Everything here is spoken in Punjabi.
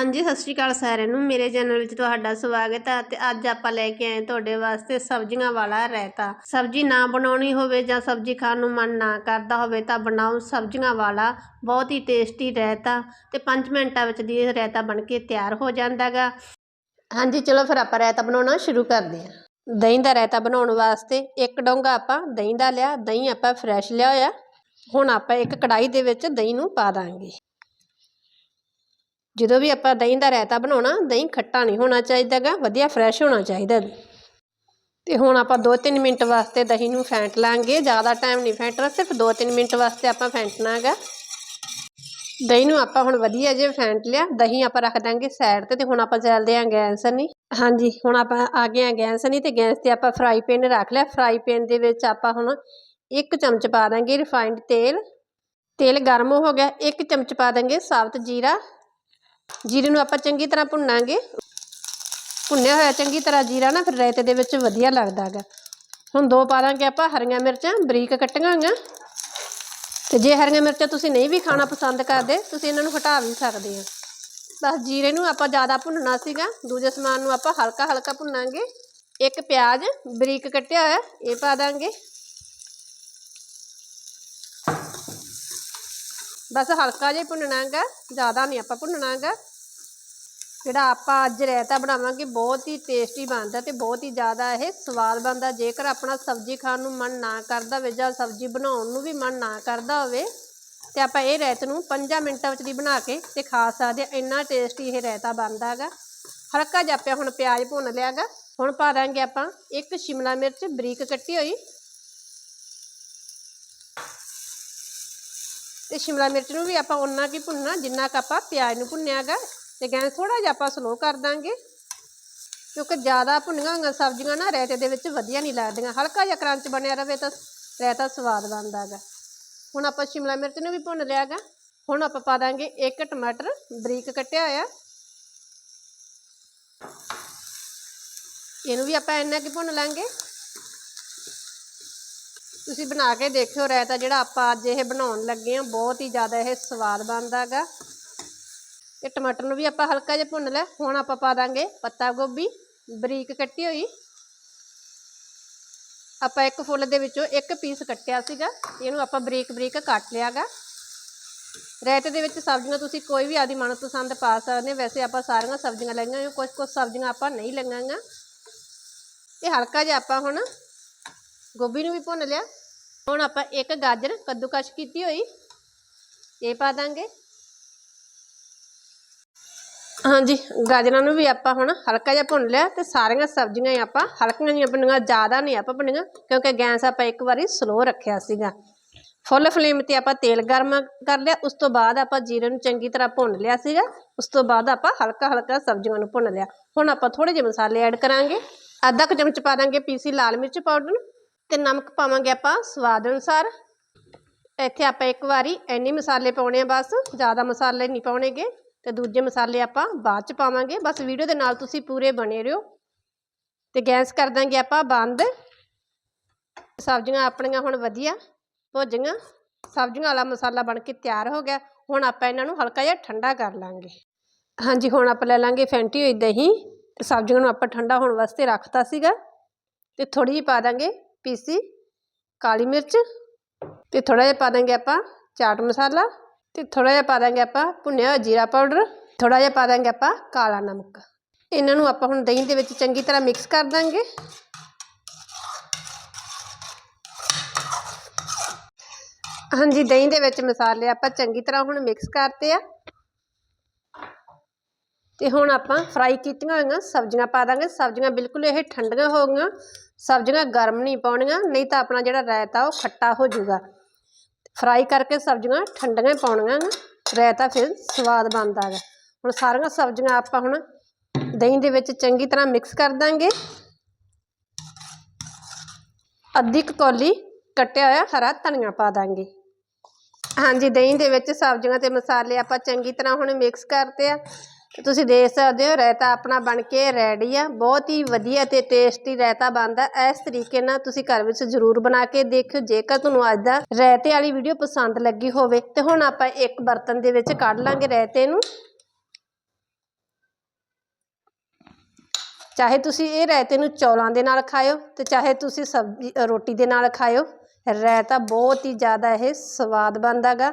ਹਾਂਜੀ, ਸਤਿ ਸ਼੍ਰੀ ਅਕਾਲ ਸਾਰਿਆਂ ਨੂੰ। ਮੇਰੇ ਚੈਨਲ ਵਿੱਚ ਤੁਹਾਡਾ ਸਵਾਗਤ ਹੈ ਤੇ ਅੱਜ ਆਪਾਂ ਲੈ ਕੇ ਆਏ ਤੁਹਾਡੇ ਵਾਸਤੇ ਸਬਜ਼ੀਆਂ ਵਾਲਾ ਰਾਇਤਾ। ਸਬਜ਼ੀ ਨਾ ਬਣਾਉਣੀ ਹੋਵੇ ਜਾਂ ਸਬਜ਼ੀ ਖਾਣ ਨੂੰ ਮਨ ਨਾ ਕਰਦਾ ਹੋਵੇ ਤਾਂ ਬਣਾਓ ਸਬਜ਼ੀਆਂ ਵਾਲਾ। ਬਹੁਤ ਹੀ ਟੇਸਟੀ ਰਾਇਤਾ ਤੇ 5 ਮਿੰਟਾਂ ਵਿੱਚ ਦੀ ਇਹ ਰਾਇਤਾ ਬਣ ਕੇ ਤਿਆਰ ਹੋ ਜਾਂਦਾਗਾ। ਹਾਂਜੀ, ਚਲੋ ਫਿਰ ਆਪਾਂ ਰਾਇਤਾ ਬਣਾਉਣਾ ਸ਼ੁਰੂ ਕਰਦੇ ਹਾਂ। ਦਹੀਂ ਦਾ ਰਾਇਤਾ ਬਣਾਉਣ ਵਾਸਤੇ ਇੱਕ ਡੋਂਗਾ ਆਪਾਂ ਦਹੀਂ ਦਾ ਲਿਆ, ਦਹੀਂ ਆਪਾਂ ਫਰੈਸ਼ ਲਿਆ ਹੋਇਆ। ਹੁਣ ਆਪਾਂ ਇੱਕ ਕੜਾਈ ਦੇ ਵਿੱਚ ਦਹੀਂ ਨੂੰ ਪਾ ਦਾਂਗੇ। ਜਦੋਂ ਵੀ ਆਪਾਂ ਦਹੀਂ ਦਾ ਰਾਇਤਾ ਬਣਾਉਣਾ, ਦਹੀਂ ਖੱਟਾ ਨਹੀਂ ਹੋਣਾ ਚਾਹੀਦਾਗਾ ਵਧੀਆ ਫਰੈਸ਼ ਹੋਣਾ ਚਾਹੀਦਾ। ਤੇ ਹੁਣ ਆਪਾਂ 2-3 ਮਿੰਟ ਵਾਸਤੇ ਦਹੀਂ ਨੂੰ ਫੈਂਟ ਲਾਂਗੇ, ਜ਼ਿਆਦਾ ਟਾਈਮ ਨਹੀਂ ਫੈਂਟਣਾ, ਸਿਰਫ 2-3 ਮਿੰਟ ਵਾਸਤੇ ਆਪਾਂ ਫੈਂਟਣਾ ਹੈਗਾ ਦਹੀਂ ਨੂੰ ਆਪਾਂ ਹੁਣ ਵਧੀਆ ਜੇ ਫੈਂਟ ਲਿਆ, ਦਹੀਂ ਆਪਾਂ ਰੱਖ ਦਾਂਗੇ ਸਾਈਡ ਤੇ ਤੇ ਹੁਣ ਆਪਾਂ ਚੱਲਦੇ ਆਂ ਗੈਸ ਨਹੀਂ ਹਾਂਜੀ, ਹੁਣ ਆਪਾਂ ਆ ਗਏ ਆਂ ਗੈਸ ਨਹੀਂ ਤੇ ਗੈਸ ਤੇ ਆਪਾਂ ਫਰਾਈ ਪੈਨ ਰੱਖ ਲਿਆ। ਫਰਾਈ ਪੈਨ ਦੇ ਵਿੱਚ ਆਪਾਂ ਹੁਣ ਇੱਕ ਚਮਚ ਪਾ ਦਾਂਗੇ ਰਿਫਾਈਨਡ ਤੇਲ। ਤੇਲ ਗਰਮ ਹੋ ਗਿਆ, ਇੱਕ ਚਮਚ ਪਾ ਦਾਂਗੇ ਸਾਬਤ ਜੀਰਾ। ਜੀਰੇ ਨੂੰ ਆਪਾਂ ਚੰਗੀ ਤਰ੍ਹਾਂ ਭੁੰਨਾਂਗੇ। ਭੁੰਨਿਆ ਹੋਇਆ ਚੰਗੀ ਤਰ੍ਹਾਂ ਜੀਰਾ ਨਾ ਫਿਰ ਰਾਇਤੇ ਦੇ ਵਿੱਚ ਵਧੀਆ ਲੱਗਦਾ ਹੈਗਾ। ਹੁਣ ਦੋ ਪਾ ਦਾਂਗੇ ਆਪਾਂ ਹਰੀਆਂ ਮਿਰਚਾਂ, ਬਰੀਕ ਕੱਟੀਆਂ ਹੋਈਆਂ। ਤੇ ਜੇ ਹਰੀਆਂ ਮਿਰਚਾਂ ਤੁਸੀਂ ਨਹੀਂ ਵੀ ਖਾਣਾ ਪਸੰਦ ਕਰਦੇ, ਤੁਸੀਂ ਇਹਨਾਂ ਨੂੰ ਹਟਾ ਵੀ ਸਕਦੇ ਆ ਬਸ ਜੀਰੇ ਨੂੰ ਆਪਾਂ ਜ਼ਿਆਦਾ ਭੁੰਨਣਾ ਸੀਗਾ। ਦੂਜੇ ਸਮਾਨ ਨੂੰ ਆਪਾਂ ਹਲਕਾ ਹਲਕਾ ਭੁੰਨਾਂਗੇ। ਇੱਕ ਪਿਆਜ਼ ਬਰੀਕ ਕੱਟਿਆ ਹੋਇਆ, ਇਹ ਪਾ ਦਾਂਗੇ। ਬਸ ਹਲਕਾ ਜਿਹਾ ਭੁੰਨਣਾ ਭੁੰਨਣਾਗਾ ਜ਼ਿਆਦਾ ਨਹੀਂ ਆਪਾਂ ਭੁੰਨਣਾ ਭੁੰਨਣਾਗਾ ਜਿਹੜਾ ਆਪਾਂ ਅੱਜ ਰਾਇਤਾ ਬਣਾਵਾਂਗੇ, ਬਹੁਤ ਹੀ ਟੇਸਟੀ ਬਣਦਾ ਤੇ ਬਹੁਤ ਹੀ ਜ਼ਿਆਦਾ ਇਹ ਸਵਾਦ ਬਣਦਾ। ਜੇਕਰ ਆਪਣਾ ਸਬਜ਼ੀ ਖਾਣ ਨੂੰ ਮਨ ਨਾ ਕਰਦਾ ਹੋਵੇ ਜਾਂ ਸਬਜ਼ੀ ਬਣਾਉਣ ਨੂੰ ਵੀ ਮਨ ਨਾ ਕਰਦਾ ਹੋਵੇ, ਤੇ ਆਪਾਂ ਇਹ ਰਾਇਤ ਨੂੰ 5 ਮਿੰਟਾਂ ਵਿੱਚ ਦੀ ਬਣਾ ਕੇ ਤੇ ਖਾ ਸਕਦੇ ਆ ਇੰਨਾ ਟੇਸਟੀ ਇਹ ਰਾਇਤਾ ਬਣਦਾ ਹੈਗਾ। ਹਲਕਾ ਜਿਹਾ ਆਪਾਂ ਹੁਣ ਪਿਆਜ਼ ਭੁੰਨ ਲਿਆਗਾ ਹੁਣ ਪਾ ਦਾਂਗੇ ਆਪਾਂ ਇੱਕ ਸ਼ਿਮਲਾ ਮਿਰਚ ਬਰੀਕ ਕੱਟੀ ਹੋਈ। ਤੇ ਸ਼ਿਮਲਾ ਮਿਰਚ ਨੂੰ ਵੀ ਆਪਾਂ ਉਨਾ ਕੀ ਭੁੰਨਣਾ, ਜਿੰਨਾ ਕ ਆਪਾਂ ਪਿਆਜ਼ ਨੂੰ ਭੁੰਨਿਆਗਾ ਤੇ ਗੈਸ ਥੋੜਾ ਜਿਹਾ ਆਪਾਂ ਸਲੋ ਕਰ ਦਾਂਗੇ। ਕਿਉਂਕਿ ਜ਼ਿਆਦਾ ਭੁੰਨੀਆਂ ਹੋਈਆਂ ਸਬਜ਼ੀਆਂ ਨਾ ਰਾਇਤੇ ਦੇ ਵਿੱਚ ਵਧੀਆ ਨਹੀਂ ਲੱਗਦੀਆਂ। ਹਲਕਾ ਜਿਹਾ ਕਰੰਚ ਬਣਿਆ ਰਵੇ ਤਾਂ ਰਾਇਤਾ ਸਵਾਦ ਬਣਦਾ ਹੈਗਾ। ਹੁਣ ਆਪਾਂ ਸ਼ਿਮਲਾ ਮਿਰਚ ਨੂੰ ਵੀ ਭੁੰਨ ਲਿਆਗਾ। ਹੁਣ ਆਪਾਂ ਪਾ ਦਾਂਗੇ ਇੱਕ ਟਮਾਟਰ ਬਰੀਕ ਕੱਟਿਆ ਹੋਇਆ। ਇਹਨੂੰ ਵੀ ਆਪਾਂ ਇੰਨਾ ਕਿ ਭੁੰਨ ਲਾਂਗੇ। ਤੁਸੀਂ ਬਣਾ ਕੇ ਦੇਖਿਓ ਰਾਇਤਾ ਜਿਹੜਾ ਆਪਾਂ ਅੱਜ ਇਹ ਬਣਾਉਣ ਲੱਗੇ ਆ ਬਹੁਤ ਹੀ ਜ਼ਿਆਦਾ ਇਹ ਸਵਾਦ ਬਣਦਾ ਹੈਗਾ। ਇਹ ਟਮਾਟਰ ਨੂੰ ਵੀ ਆਪਾਂ ਹਲਕਾ ਜਿਹਾ ਭੁੰਨ ਲਿਆ, ਹੁਣ ਆਪਾਂ ਪਾ ਦਾਂਗੇ ਪੱਤਾ ਗੋਭੀ, ਬਰੀਕ ਕੱਟੀ ਹੋਈ। ਆਪਾਂ ਇੱਕ ਫੁੱਲ ਦੇ ਵਿੱਚੋਂ ਇੱਕ ਪੀਸ ਕੱਟਿਆ ਸੀਗਾ, ਇਹਨੂੰ ਆਪਾਂ ਬਰੀਕ ਬਰੀਕ ਕੱਟ ਲਿਆਗਾ ਰਾਇਤੇ ਦੇ ਵਿੱਚ ਸਬਜ਼ੀਆਂ ਤੁਸੀਂ ਕੋਈ ਵੀ ਆਦੀ ਮਨਪਸੰਦ ਪਾ ਸਕਦੇ ਵੈਸੇ ਆਪਾਂ ਸਾਰੀਆਂ ਸਬਜ਼ੀਆਂ ਲਈਆਂ ਕੁਝ ਕੁਝ ਸਬਜ਼ੀਆਂ ਆਪਾਂ ਨਹੀਂ ਲਈਆਂ ਇਹ ਹਲਕਾ ਜਿਹਾ ਆਪਾਂ ਹੁਣ ਗੋਭੀ ਨੂੰ ਵੀ ਭੁੰਨ ਲਿਆ। ਹੁਣ ਆਪਾਂ ਇੱਕ ਗਾਜਰ ਕੱਦੂਕਸ਼ ਕੀਤੀ ਹੋਈ, ਇਹ ਪਾ ਦਾਂਗੇ। ਹਾਂਜੀ, ਗਾਜਰਾਂ ਨੂੰ ਵੀ ਆਪਾਂ ਹੁਣ ਹਲਕਾ ਜਿਹਾ ਭੁੰਨ ਲਿਆ ਤੇ ਸਾਰੀਆਂ ਸਬਜ਼ੀਆਂ ਹੀ ਆਪਾਂ ਹਲਕੀਆਂ ਜਿਹੀਆਂ ਭੁੰਨੀਆਂ, ਜ਼ਿਆਦਾ ਨਹੀਂ ਆਪਾਂ ਭੁੰਨੀਆਂ, ਕਿਉਂਕਿ ਗੈਸ ਆਪਾਂ ਇੱਕ ਵਾਰੀ ਸਲੋ ਰੱਖਿਆ ਸੀਗਾ। ਫੁੱਲ ਫਲੇਮ ਤੇ ਆਪਾਂ ਤੇਲ ਗਰਮ ਕਰ ਲਿਆ, ਉਸ ਤੋਂ ਬਾਅਦ ਆਪਾਂ ਜੀਰੇ ਨੂੰ ਚੰਗੀ ਤਰ੍ਹਾਂ ਭੁੰਨ ਲਿਆ ਸੀਗਾ, ਉਸ ਤੋਂ ਬਾਅਦ ਆਪਾਂ ਹਲਕਾ ਹਲਕਾ ਸਬਜ਼ੀਆਂ ਨੂੰ ਭੁੰਨ ਲਿਆ। ਹੁਣ ਆਪਾਂ ਥੋੜੇ ਜਿਹੇ ਮਸਾਲੇ ਐਡ ਕਰਾਂਗੇ। ਅੱਧਾ ਕੁ ਚਮਚ ਪਾ ਦਾਂਗੇ ਪੀਸੀ ਲਾਲ ਮਿਰਚ ਪਾਊਡਰ ਤੇ ਨਮਕ ਪਾਵਾਂਗੇ ਆਪਾਂ ਸਵਾਦ ਅਨੁਸਾਰ। ਇੱਥੇ ਆਪਾਂ ਇੱਕ ਵਾਰੀ ਐਨੇ ਮਸਾਲੇ ਪਾਉਣੇ ਆ ਬਸ, ਜ਼ਿਆਦਾ ਮਸਾਲੇ ਨਹੀਂ ਪਾਉਣੇਗੇ। ਤੇ ਦੂਜੇ ਮਸਾਲੇ ਆਪਾਂ ਬਾਅਦ ਚ ਪਾਵਾਂਗੇ। ਬਸ ਵੀਡੀਓ ਦੇ ਨਾਲ ਤੁਸੀਂ ਪੂਰੇ ਬਣੇ ਰਹੋ। ਤੇ ਗੈਸ ਕਰ ਦਾਂਗੇ ਆਪਾਂ ਬੰਦ। ਸਬਜ਼ੀਆਂ ਆਪਣੀਆਂ ਹੁਣ ਵਧੀਆ ਭੁੱਜੀਆਂ ਸਬਜ਼ੀਆਂ ਵਾਲਾ ਮਸਾਲਾ ਬਣ ਕੇ ਤਿਆਰ ਹੋ ਗਿਆ। ਹੁਣ ਆਪਾਂ ਇਹਨਾਂ ਨੂੰ ਹਲਕਾ ਜਿਹਾ ਠੰਡਾ ਕਰ ਲਾਂਗੇ। ਹਾਂਜੀ, ਹੁਣ ਆਪਾਂ ਲੈ ਲਾਂਗੇ ਫੈਂਟੀ ਹੋਈ ਦਹੀਂ। ਤੇ ਸਬਜ਼ੀਆਂ ਨੂੰ ਆਪਾਂ ਠੰਡਾ ਹੋਣ ਵਾਸਤੇ ਰੱਖਤਾ ਸੀਗਾ। ਤੇ ਥੋੜੀ ਜਿਹੀ ਪਾ ਦਾਂਗੇ। ਪੀਸੀ, ਕਾਲੀ ਮਿਰਚ ਤੇ ਥੋੜਾ ਜਿਹਾ ਪਾ ਦਾਂਗੇ ਆਪਾਂ ਚਾਟ ਮਸਾਲਾ ਤੇ ਥੋੜਾ ਜਿਹਾ ਪਾ ਦਾਂਗੇ ਆਪਾਂ ਭੁੰਨਿਆ ਹੋਇਆ ਜੀਰਾ ਪਾਊਡਰ ਥੋੜਾ ਜਿਹਾ ਪਾ ਦਾਂਗੇ ਆਪਾਂ ਕਾਲਾ ਨਮਕ। ਇਹਨਾਂ ਨੂੰ ਆਪਾਂ ਹੁਣ ਦਹੀਂ ਦੇ ਵਿੱਚ ਚੰਗੀ ਤਰ੍ਹਾਂ ਮਿਕਸ ਕਰ ਦਾਂਗੇ। ਹਾਂਜੀ, ਦਹੀਂ ਦੇ ਵਿੱਚ ਮਸਾਲੇ ਆਪਾਂ ਚੰਗੀ ਤਰ੍ਹਾਂ ਹੁਣ ਮਿਕਸ ਕਰਤੇ ਆ। ਤੇ ਹੁਣ ਆਪਾਂ ਫਰਾਈ ਕੀਤੀਆਂ ਹੋਈਆਂ, ਸਬਜ਼ੀਆਂ ਪਾ ਦਾਂਗੇ। ਸਬਜ਼ੀਆਂ ਬਿਲਕੁਲ ਇਹ ਠੰਡੀਆਂ ਹੋ ਗਈਆਂ। ਸਬਜ਼ੀਆਂ ਗਰਮ ਨਹੀਂ ਪਾਉਣੀਆਂ, ਨਹੀਂ ਤਾਂ ਆਪਣਾ ਜਿਹੜਾ ਰਾਇਤਾ ਉਹ ਖੱਟਾ ਹੋ ਜਾਊਗਾ। ਫਰਾਈ ਕਰਕੇ ਸਬਜ਼ੀਆਂ ਠੰਡੀਆਂ ਪਾਉਣੀਆਂ ਰਾਇਤਾ ਫਿਰ ਸਵਾਦ ਬਣਦਾ ਹੈ ਹੁਣ ਸਾਰੀਆਂ ਸਬਜ਼ੀਆਂ ਆਪਾਂ ਹੁਣ ਦਹੀਂ ਦੇ ਵਿੱਚ ਚੰਗੀ ਤਰ੍ਹਾਂ ਮਿਕਸ ਕਰ ਦਾਂਗੇ। ਅੱਧੀ ਕੁ ਕੌਲੀ ਕੱਟਿਆ ਹੋਇਆ ਹਰਾ ਧਨੀਆ ਪਾ ਦਾਂਗੇ। ਹਾਂਜੀ, ਦਹੀਂ ਦੇ ਵਿੱਚ ਸਬਜ਼ੀਆਂ ਤੇ ਮਸਾਲੇ ਆਪਾਂ ਚੰਗੀ ਤਰ੍ਹਾਂ ਹੁਣ ਮਿਕਸ ਕਰਤੇ ਆ। ਤੁਸੀਂ ਦੇਖ ਸਕਦੇ ਹੋ, ਰਾਇਤਾ ਆਪਣਾ ਬਣ ਕੇ ਰੈਡੀ ਆ। ਬਹੁਤ ਹੀ ਵਧੀਆ ਤੇ ਟੇਸਟੀ ਰਾਇਤਾ ਬਣਦਾ। ਇਸ ਤਰੀਕੇ ਨਾਲ ਤੁਸੀਂ ਘਰ ਵਿੱਚ ਜ਼ਰੂਰ ਬਣਾ ਕੇ ਦੇਖਿਓ। ਜੇਕਰ ਤੁਹਾਨੂੰ ਅੱਜ ਦਾ ਰਾਇਤੇ ਵਾਲੀ ਵੀਡੀਓ ਪਸੰਦ ਲੱਗੀ ਹੋਵੇ, ਤੇ ਹੁਣ ਆਪਾਂ ਇੱਕ ਬਰਤਨ ਦੇ ਵਿੱਚ ਕੱਢ ਲਾਂਗੇ ਰਾਇਤੇ ਨੂੰ। ਚਾਹੇ ਤੁਸੀਂ ਇਹ ਰਾਇਤੇ ਨੂੰ ਚੌਲਾਂ ਦੇ ਨਾਲ ਖਾਓ ਤੇ ਚਾਹੇ ਤੁਸੀਂ ਸਬਜ਼ੀ ਰੋਟੀ ਦੇ ਨਾਲ ਖਾਓ ਰਾਇਤਾ ਬਹੁਤ ਹੀ ਜ਼ਿਆਦਾ ਇਹ ਸਵਾਦ ਬਣਦਾ ਗਾ